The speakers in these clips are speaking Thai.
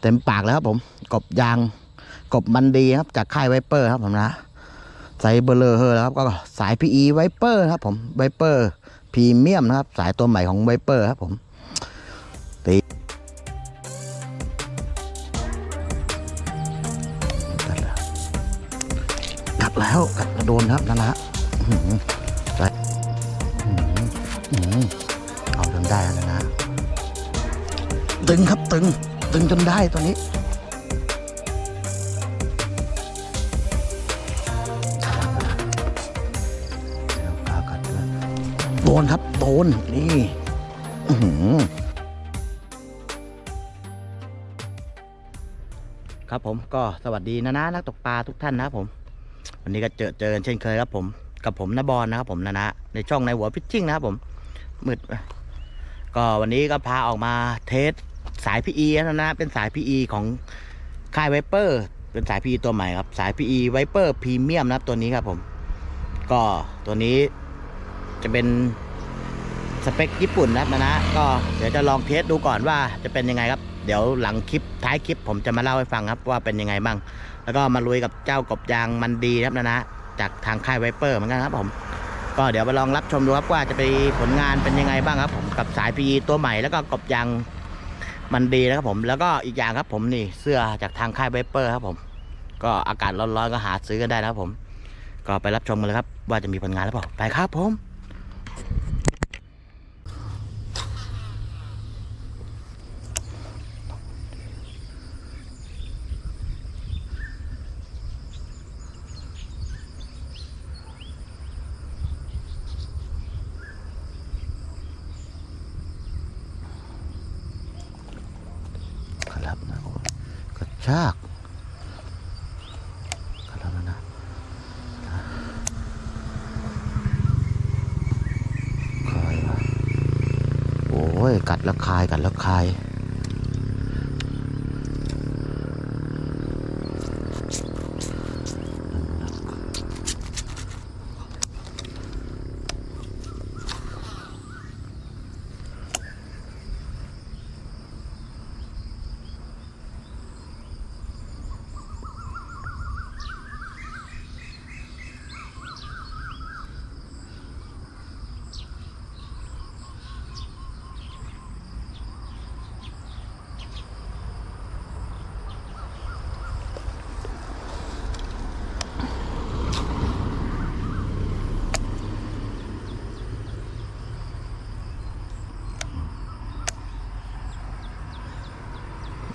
เต็มปากแล้วครับผม กบยาง กบมันดีครับ จากค่ายไวเปอร์ครับผมนะไซส์เบลเลอร์เฮอร์แล้วครับ ก็สาย PE ไวเปอร์ครับผมไวเปอร์พรีเมียมนะครับ สายตัวใหม่ของไวเปอร์ครับผมตีกัดแล้วกัดกัดแล้วโดนครับนั่นนะฮะอื้อหือไปอื้อหืออื้อหือเอาจนได้แล้วนะ ตึงครับตึง ตึงจนได้ตัวนี้ โดนครับ โดน นี่ครับผมก็สวัสดีนะนะนักตกปลาทุกท่านนะครับผม วันนี้ก็เจอเจอกันเช่นเคยครับผม กับผมนบอลนะครับผมนะนะในช่องในหัวพิชชิ่งนะครับผมมืดก็วันนี้ก็พาออกมาเทส สาย PE นะนะเป็นสาย PE ของค่ายไวเปอร์เป็นสาย PE ตัวใหม่ครับสาย PE ไวเปอร์พรีเมียมนะครับตัวนี้ครับผม ก็ตัวนี้จะเป็นสเปคญี่ปุ่นนะครับนะนะก็เดี๋ยวจะลองเทสดูก่อนว่าจะเป็นยังไงครับ เดี๋ยวหลังคลิปท้ายคลิป ผมจะมาเล่าให้ฟังครับว่าเป็นยังไงบ้าง แล้วก็มาลุยกับเจ้ากบยางมันดีนะครับนะนะจากทางค่ายไวเปอร์เหมือนกันครับผมก็เดี๋ยวไปลองรับชมดูครับว่าจะไปผลงานเป็นยังไงบ้างครับผมกับสาย PE ตัวใหม่แล้วก็กบยาง มันดีนะครับผมแล้วก็อีกอย่างครับผมนี่เสื้อจากทางค่ายไบเปอร์ครับผม ก็อากาศร้อนๆก็หาซื้อกันได้นะครับผม ก็ไปรับชมกันเลยครับ ว่าจะมีผลงานหรือเปล่าไปครับผม ครับนะโอ้ยกระชากครับนะนะคายวะ้ย กัดแล้วคาย กัดแล้วคาย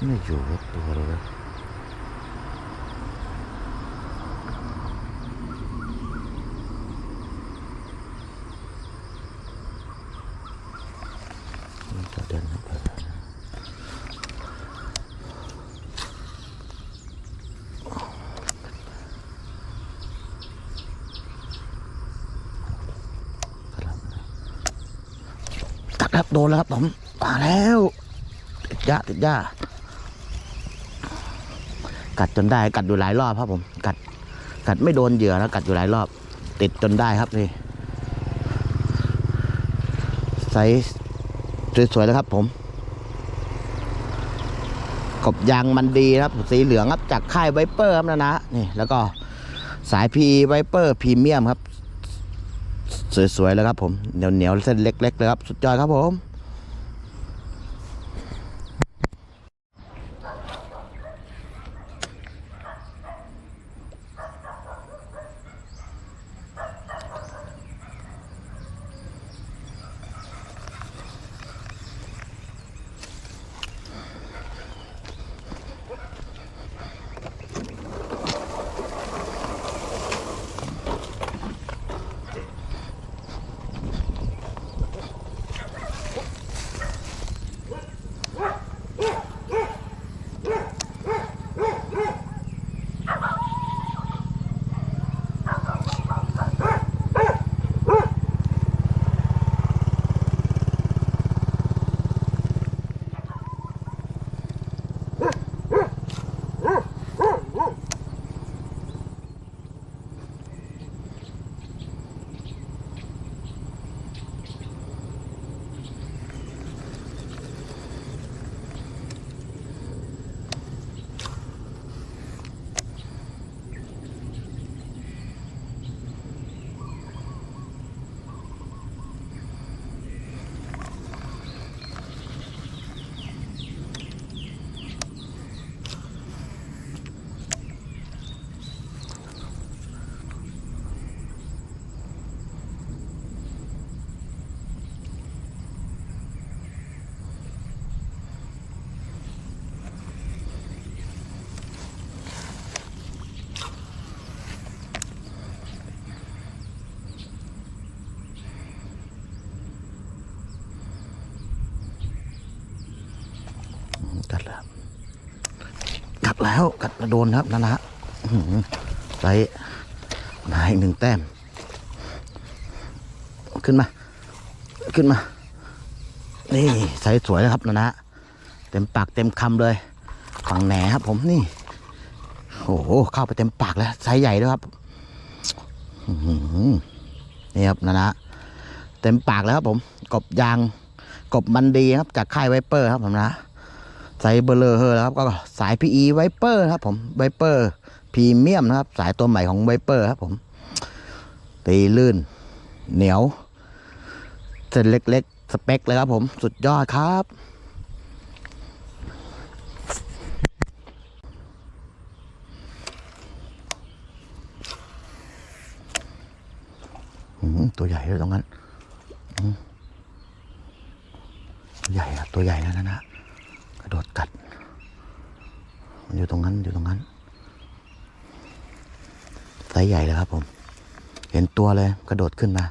ไม่อยู่วัดตัวเลยนะมันจะเดินไปแล้วนะตัดครับโดนแล้วครับผมมาแล้วติดยาติดยา กัดจนได้กัดอยู่หลายรอบครับผม กัด กัดไม่โดนเหยื่อแล้วกัดอยู่หลายรอบ ติดจนได้ครับนี่ไซส์สวยๆแล้วครับ ผมกบยางมันดีครับ สีเหลืองครับจากค่ายไวเปอร์ครับนะนะนี่ แล้วก็สายพีไวเปอร์พรีเมียมครับ สวยๆแล้วครับ ผมเหนียวๆเส้นเล็ก ๆ เลยครับ สุดยอดครับผม ดแล้วกัดกระโดนครับนะนะไซส์มาอีกหนึ่งแต้ม ขึ้นมา ขึ้นมา นี่ไซส์สวยนะครับนะนะเต็มปากเต็มคำเลย ฝั่งแหนครับผมนี่โอ้โหเข้าไปเต็มปากแล้วไซส์ใหญ่ด้วยครับนี่ครับนะนะเต็มปากแล้วครับผม กบยาง กบมันดีครับจากค่ายไวเปอร์ครับผมนะ ไซส์เบลเลอร์เฮอร์ครับก็สาย PE ไวเปอร์ครับผมไวเปอร์พรีเมียมนะครับ สายตัวใหม่ของไวเปอร์ครับผม ตีลื่น เหนียว เส้นเล็กๆ สเปคเลยครับผม สุดยอดครับอืมตัวใหญ่เลยตรงนั้น ตัวใหญ่อะตัวใหญ่นะนะนะโดดกัด มัน อยู่ตรงนั้นอยู่ตรงนั้นไซส์ใหญ่เลยครับผม เห็นตัวเลยกระโดดขึ้นมา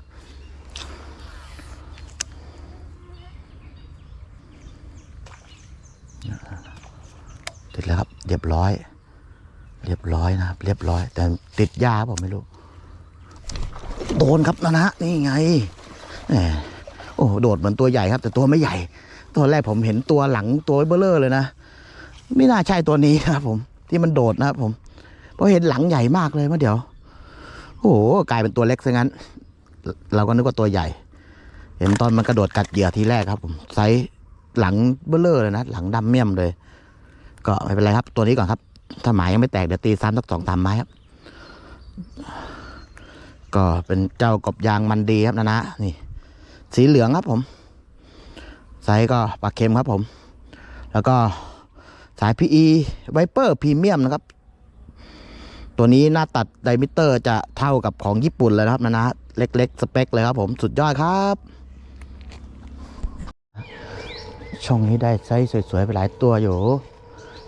ติดแล้วครับ เรียบร้อย เรียบร้อยนะครับ เรียบร้อย แต่ติดยาผมไม่รู้ โดนครับนะนะนี่ไงโอ้โหโดดเหมือนตัวใหญ่ครับ แต่ตัวไม่ใหญ่ตอนแรกผมเห็นตัวหลังตัวเบลเลอร์เลยนะ ไม่น่าใช่ตัวนี้ครับผม ที่มันโดดนะครับผม เพราะเห็นหลังใหญ่มากเลยเมื่อเดี๋ยว โอ้โหกลายเป็นตัวเล็กซะงั้น เราก็นึกว่าตัวใหญ่ เห็นตอนมันกระโดดกัดเหยื่อทีแรกครับ ผมไซส์หลังเบลเลอร์เลยนะหลังดำเมี่ยมเลย ก็ไม่เป็นไรครับ ตัวนี้ก่อนครับถ้าหมายยังไม่แตกเดี๋ยวตีซ้ำสักสองสามไม้ครับ ก็เป็นเจ้ากบยางมันดีครับนะนะนี่ สีเหลืองครับผมไซส์ก็ปลาเค็มครับผม แล้วก็ สาย PE Viper Premium นะครับ ตัวนี้หน้าตัดไดมิเตอร์จะเท่ากับของญี่ปุ่นเลยนะครับนะนะเล็กๆ สเปคเลยครับผมสุดยอดครับ ช่องนี้ได้ไซส์สวยๆ ไปหลายตัวอยู่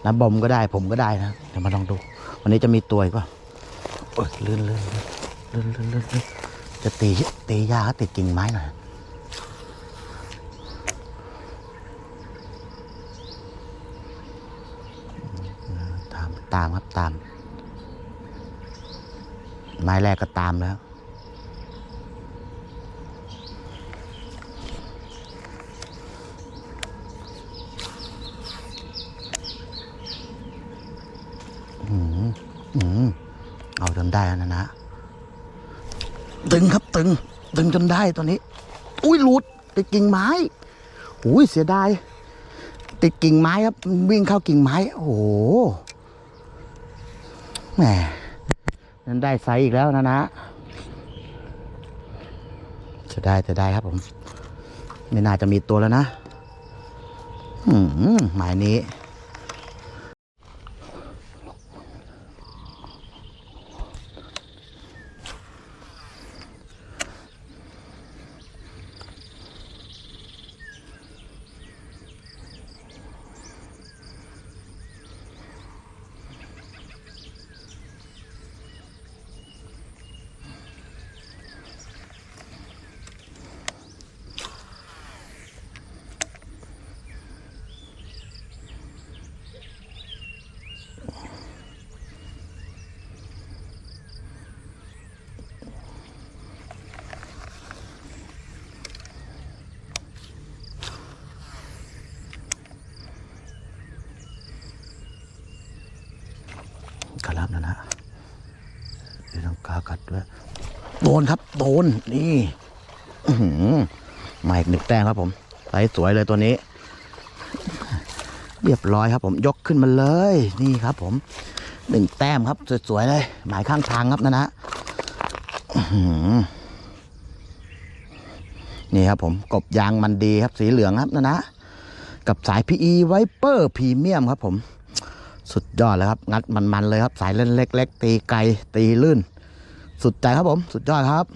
นะบอมก็ได้ผมก็ได้นะเดี๋ยวมาลองดู วันนี้จะมีตัวอีกเปล่ะโอ้ยลื่นลื่นลื่นลื่นลื่นลื่นจะตีตียาติดกิ่งไม้หน่อย ตามครับตาม ไม้แรกก็ตามแล้วอืมอืมเอาจนได้แล้วนะนะ ตึงครับตึง ตึงจนได้ตัวนี้ อุ้ยหลุดติดกิ่งไม้ อุ้ยเสียดาย ติดกิ่งไม้ครับ วิ่งเข้ากิ่งไม้ โอ้โห แหมนั่นได้ไซส์อีกแล้วนะนะ จะได้จะได้ครับผม ไม่น่าจะมีตัวแล้วนะ อืมหมายนี้ กระลับนะนะเดี๋ยวต้องกากัดด้วยโดนครับ โดนนี่ใหมาอีกหนึ่งแต้มครับผมไซส์สวยเลยตัวนี้ เรียบร้อยครับผมยกขึ้นมาเลย นี่ครับ ผมหนึ่งแต้มครับ สวยๆเลย หมายข้างทางครับนะนะนี่ครับผมกบยางมันดีครับสีเหลืองครับนะนะ กับสาย PE Viper Premium ครับผม สุดยอดเลยครับ งัดมันๆเลยครับ สายเล่นเล็ก ๆ ตีไกลตีลื่น สุดใจครับผม สุดยอดครับ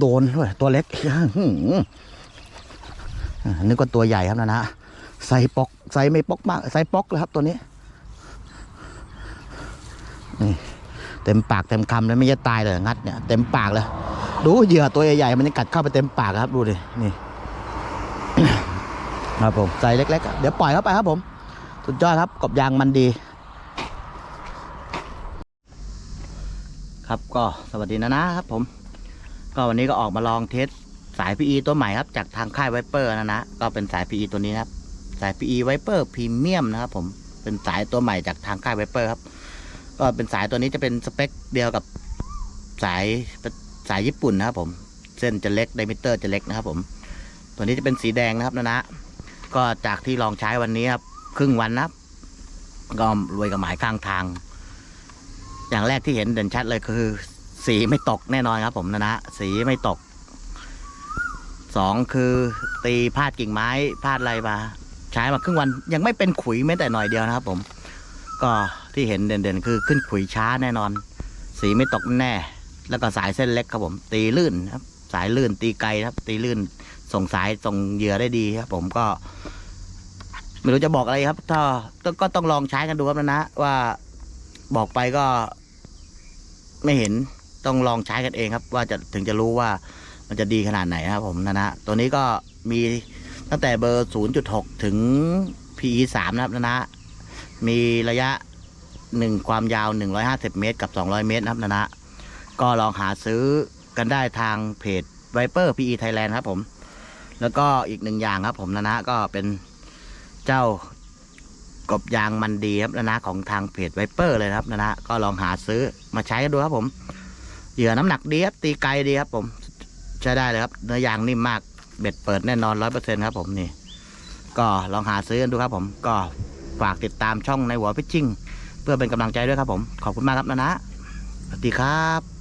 โดนด้วยตัวเล็กอื้อหืออ่านึกว่าตัวใหญ่ครับนะนะไซส์ปอกไซส์ไม่ปอกมากไซส์ปอกเลยครับตัวนี้นี่เต็มปากเต็มคำเลยไม่จะตายเลยงัดเนี่ยเต็มปากเลยดูเหยื่อตัวใหญ่ๆมันยังกัดเข้าไปเต็มปากครับดูดินี่ครับผมใส่เล็กๆ เดี๋ยวปล่อยเข้าไปครับผมสุดยอดครับกบยางมันดี ครับก็สวัสดีนะนะครับผม ก็วันนี้ก็ออกมาลองเทสสาย PE ตัวใหม่ครับ จากทางค่ายไวเปอร์นะนะ ก็เป็นสาย PE ตัวนี้นะครับ สาย PE ไวเปอร์พรีเมียมนะครับผม เป็นสายตัวใหม่จากทางค่ายไวเปอร์ครับ ก็เป็นสายตัวนี้จะเป็นสเปคเดียวกับสายสายญี่ปุ่นนะครับผม เส้นจะเล็กไดมิเตอร์จะเล็กนะครับผม ตัวนี้จะเป็นสีแดงนะครับนะนะ ก็จากที่ลองใช้วันนี้ครับ ครึ่งวันนะครับ ก็รวยกับหมายข้างทาง อย่างแรกที่เห็นเด่นชัดเลยคือ สีไม่ตกแน่นอนครับ ผมนะนะสีไม่ตกสองคือตีพาดกิ่งไม้พาดอะไรมาใช้มาครึ่งวันยังไม่เป็นขุยแม้แต่หน่อยเดียวนะครับ ผม ก็ที่เห็นเด่นๆ คือขึ้นขุยช้าแน่นอน สีไม่ตกแน่ แล้วก็สายเส้นเล็กครับผม ตีลื่นครับ สายลื่นตีไกลครับ ตีลื่นส่งสายส่งเหยื่อได้ดีครับ ผมก็ ไม่รู้จะบอกอะไรครับ ถ้าก็ก็ต้องลองใช้กันดูครับนะนะว่าบอกไปก็ไม่เห็น ต้องลองใช้กันเองครับ ว่าจะถึงจะรู้ว่ามันจะดีขนาดไหนครับผมนะนะตัวนี้ก็มีตั้งแต่เบอร์ 0.6 ถึง PE 3นะครับนะนะมีระยะหนึ่งความยาว 150 เมตร กับ 200 เมตรนะครับนะนะก็ลองหาซื้อกันได้ทางเพจ Viper PE Thailand ครับผม แล้วก็อีกหนึ่งอย่างครับผมนะนะก็เป็นเจ้ากบยางมันดีครับนะนะของทางเพจ Viper เลยครับนะนะก็ลองหาซื้อมาใช้กันดูครับผม เหยื่อน้ำหนักดีครับตีไกลดีครับผมใช้ได้เลยครับเนื้อยางนิ่มมากเบ็ดเปิดแน่นอนร้อยเปอร์เซ็นครับผมนี่ ก็ลองหาซื้อกันดูครับผมก็ฝากติดตามช่องในหัวพิชชิ่งเพื่อเป็นกำลังใจด้วยครับผม ขอบคุณมากครับนะนะสวัสดีครับ